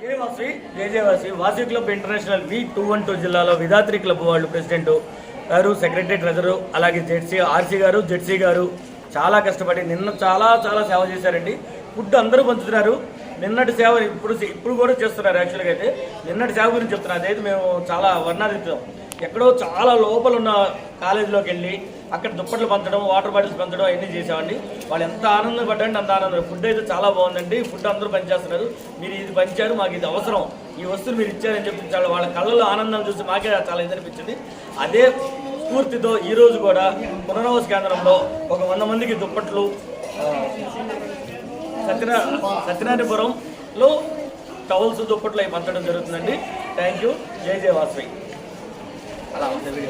Vasavi club international V two one two జిల్లాలో Vidhatri club వాళ్ళు president గారు సెక్రటరీ ట్రెజరు అలాగే జెడ్సీ ఆర్సీ గారు జెడ్సీ గారు చాలా కష్టపడి నిన్న చాలా చాలా సేవ చేశారండి. ఫుడ్ అందరూ పంచుతున్నారు. నిన్నటి సేవ ఇప్పుడు ఇప్పుడు కూడా చేస్తున్నారు యాక్చువల్గా అయితే. నిన్నటి సేవ గురించి చెప్తున్నారు అదైతే మేము చాలా వర్ణాదిత్యం ఎక్కడో చాలా లోపల ఉన్న కాలేజీలోకి వెళ్ళి అక్కడ దుప్పట్లు పంచడం వాటర్ బాటిల్స్ పంచడం అవన్నీ చేసామండి వాళ్ళు ఎంత ఆనందం పడ్డండి అంత ఆనందం. ఫుడ్ అయితే చాలా బాగుందండి. ఫుడ్ అందరూ పనిచేస్తున్నారు. మీరు ఇది పంచారు మాకు ఇది అవసరం. ఈ వస్తువులు మీరు ఇచ్చారని చెప్పి చాలా వాళ్ళ కళ్ళలో ఆనందం చూసి మాకే చాలా ఇది అనిపించింది అదే స్ఫూర్తితో ఈరోజు కూడా పునరావాస కేంద్రంలో ఒక వంద మందికి దుప్పట్లు ఆ, సత్యనా సత్యనారాయణపురంలో టవల్స్ దుప్పట్లు అవి పంచడం జరుగుతుందండి. Thank you. జై జయ వాసవి. అలా ఉంది.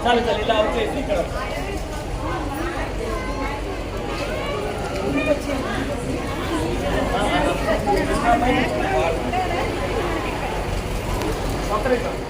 వీడియో. ఆ, చాలు చాలు